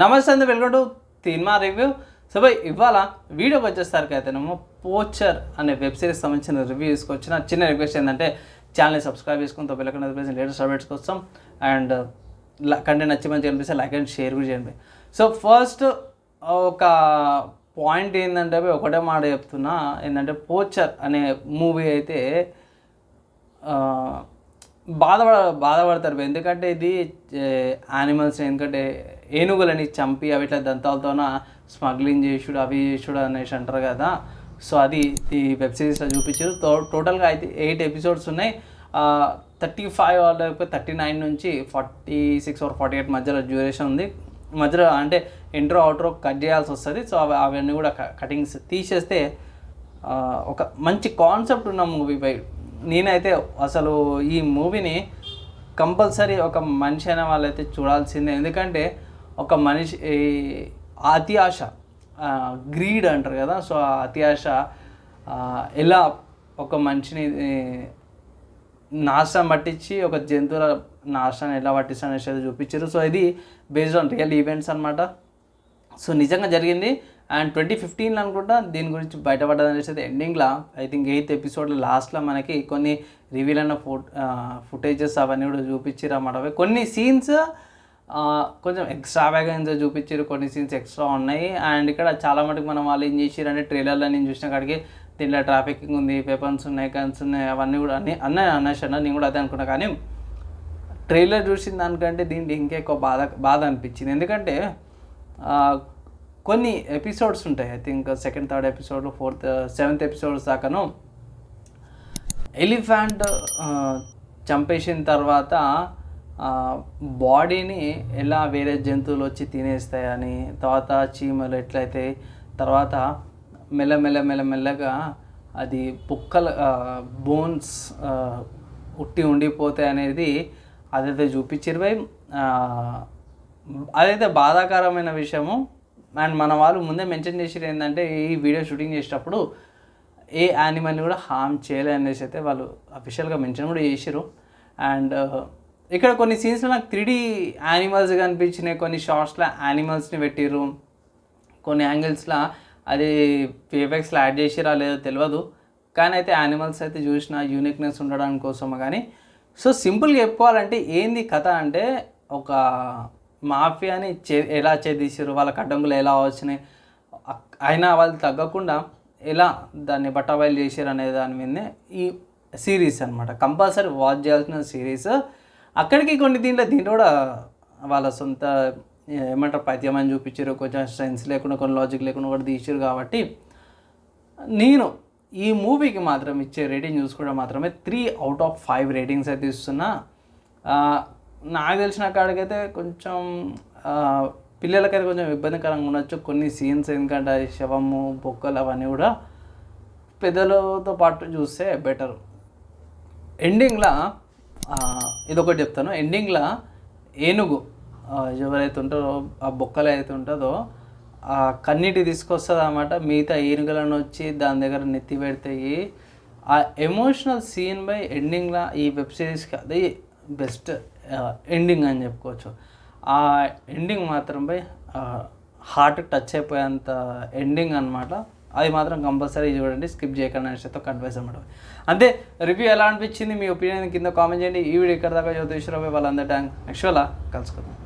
నమస్తే అండి welcome to cinema review. So by ఇవాళ వీడియోకి వచ్చేసరికి అయితేనేమో పోచర్ అనే వెబ్ సిరీస్ సంబంధించిన రివ్యూ తీసుకొచ్చిన. చిన్న రిక్వెస్ట్ ఏంటంటే ఛానల్ని సబ్స్క్రైబ్ చేసుకుని తో బెల్లకన్ లేటెస్ట్ అప్డేట్స్ కోసం అండ్ కంటెంట్ నచ్చి మంచి అనిపిస్తే లైక్ అండ్ షేర్ కూడా చేయండి. సో ఫస్ట్ ఒక పాయింట్ ఏంటంటే ఒకటే మాట చెప్తున్నా. ఏంటంటే పోచర్ అనే మూవీ అయితే బాధపడ బాధపడతారు ఎందుకంటే ఇది యానిమల్స్ ఎందుకంటే ఏనుగులని చంపి అవి ఇట్లా దంతాలతోన స్మగ్లింగ్ చేసుడు అవి చేసుడు అనేసి అంటారు కదా. సో అది ఈ వెబ్ సిరీస్లో చూపించారు. టోటల్గా అయితే ఎయిట్ ఎపిసోడ్స్ ఉన్నాయి. థర్టీ ఫైవ్ లేకపోతే థర్టీ నైన్ నుంచి forty six or forty eight మధ్యలో డ్యూరేషన్ ఉంది. మధ్యలో అంటే ఇంట్రో అవుట్రో కట్ చేయాల్సి వస్తుంది. సో అవి అవన్నీ కూడా కటింగ్స్ తీసేస్తే ఒక మంచి కాన్సెప్ట్ ఉన్న మూవీ బై నేనైతే అసలు ఈ మూవీని కంపల్సరీ ఒక మనిషి అయిన వాళ్ళైతే చూడాల్సిందే. ఎందుకంటే ఒక మనిషి అతి ఆశ గ్రీడ్ అంటారు కదా. సో ఆ అతి ఆశ ఎలా ఒక మనిషిని నాశనం పట్టించి ఒక జంతువుల నాశనం ఎలా పట్టిస్తాను అనేసి చూపించారు. సో ఇది బేస్డ్ ఆన్ రియల్ ఈవెంట్స్ అనమాట సో నిజంగా జరిగింది. అండ్ ట్వంటీ ఫిఫ్టీన్ అనుకుంటా దీని గురించి బయటపడ్డది అనేసి అయితే ఎండింగ్లో ఐ థింక్ ఎయిత్ ఎపిసోడ్లో లాస్ట్లో మనకి కొన్ని రివీల్ అయిన ఫో ఫుటేజెస్ అవన్నీ కూడా చూపించారు అన్నమాట. కొన్ని సీన్స్ కొంచెం ఎక్స్ట్రా వ్యాగన్స్ చూపించారు కొన్ని సీన్స్ ఎక్స్ట్రా ఉన్నాయి. అండ్ ఇక్కడ చాలా మటుకు మనం వాళ్ళు ఏం చేసారు అంటే ట్రైలర్లో నేను చూసిన కాడికి దీంట్లో ట్రాఫికింగ్ ఉంది పేపర్స్ ఉన్నాయి గన్స్ ఉన్నాయి అవన్నీ కూడా అన్నీ అన్నీ అనేసి నేను కూడా అదే అనుకున్నా. కానీ ట్రైలర్ చూసిన దానికంటే దీంట్లో ఇంకా ఎక్కువ బాధ బాధ అనిపించింది. ఎందుకంటే కొన్ని ఎపిసోడ్స్ ఉంటాయి. I think second third episode fourth seventh episodes దాకాను. Elephant చంపేసిన తర్వాత బాడీని ఎలా వేరే జంతువులు వచ్చి తినేస్తాయని తర్వాత చీమలు ఎట్లయితే తర్వాత మెల్లమెల్ల మెల్లమెల్లగా అది పుక్కల బోన్స్ ఉట్టి ఉండిపోతాయి అనేది అదైతే చూపించారు భయ్ అదైతే బాధాకరమైన విషయము. అండ్ మన వాళ్ళు ముందే మెన్షన్ చేసేది ఏంటంటే ఈ వీడియో షూటింగ్ చేసేటప్పుడు ఏ యానిమల్ని కూడా హామ్ చేయలే అనేసి అయితే వాళ్ళు అఫీషియల్గా మెన్షన్ కూడా చేసారు అండ్ uh, ఇక్కడ కొన్ని సీన్స్లో నాకు త్రీ యానిమల్స్ కనిపించినాయి. కొన్ని షార్ట్స్లో యానిమల్స్ని పెట్టిర్రు. కొన్ని యాంగిల్స్లో అది విఎఫ్ఎక్స్లో యాడ్ చేసిరా లేదో తెలియదు కానీ అయితే యానిమల్స్ అయితే చూసిన యూనిక్నెస్ ఉండడానికి కోసమో కానీ సో సింపుల్గా చెప్పుకోవాలంటే ఏంది కథ అంటే ఒక మాఫియాని చే ఎలా చేదీసారు వాళ్ళ కడ్డంగులు ఎలా వచ్చినాయి? అయినా వాళ్ళు తగ్గకుండా ఎలా దాన్ని బట్టబయలు చేశారు అనే దాని మీదనే ఈ సిరీస్ అనమాట కంపల్సరీ వాచ్ చేయాల్సిన సిరీస్. అక్కడికి కొన్ని దీంట్లో దీంట్లో కూడా వాళ్ళ సొంత ఏమంటారు పద్యమని చూపించారు. కొంచెం సైన్స్ లేకుండా కొన్ని లాజిక్ లేకుండా కూడా తీసారు కాబట్టి నేను ఈ మూవీకి మాత్రం ఇచ్చే రేటింగ్ చూసుకోవడం మాత్రమే three out of five ratings అయితే ఇస్తున్నా. నాకు తెలిసిన కాడికైతే కొంచెం పిల్లలకైతే కొంచెం ఇబ్బందికరంగా ఉండొచ్చు. కొన్ని సీన్స్ ఎందుకంటే శవము బొక్కలు అవన్నీ కూడా పెద్దలతో పాటు చూస్తే బెటర్ ఎండింగ్లో ఇదొకటి చెప్తాను. ఎండింగ్లో ఏనుగు ఎవరైతే ఉంటారో ఆ బొక్కలు అయితే ఉంటుందో ఆ కన్నీటి తీసుకొస్తుంది అనమాట మిగతా ఏనుగులను వచ్చి దాని దగ్గర నెత్తి పెడతాయి ఆ ఎమోషనల్ సీన్ బై ఎండింగ్లో ఈ వెబ్ సిరీస్కి అది బెస్ట్ ఎండింగ్ అని చెప్పుకోవచ్చు. ఆ ఎండింగ్ మాత్రం బై హార్ట్ టచ్ అయిపోయేంత ఎండింగ్ అన్నమాట. అది మాత్రం కంపల్సరీ చూడండి స్కిప్ చేయకండి అనేసి ఒక అడ్వైస్ అనమాట అంతే రివ్యూ ఎలా అనిపించింది మీ ఒపీనియన్ కింద కామెంట్ చేయండి. ఈ వీడియో ఇక్కడ దాకా జ్యోతిష్రావు వాళ్ళందరి ట్యాంక్ యాక్చువల్గా కలుసుకుందాం.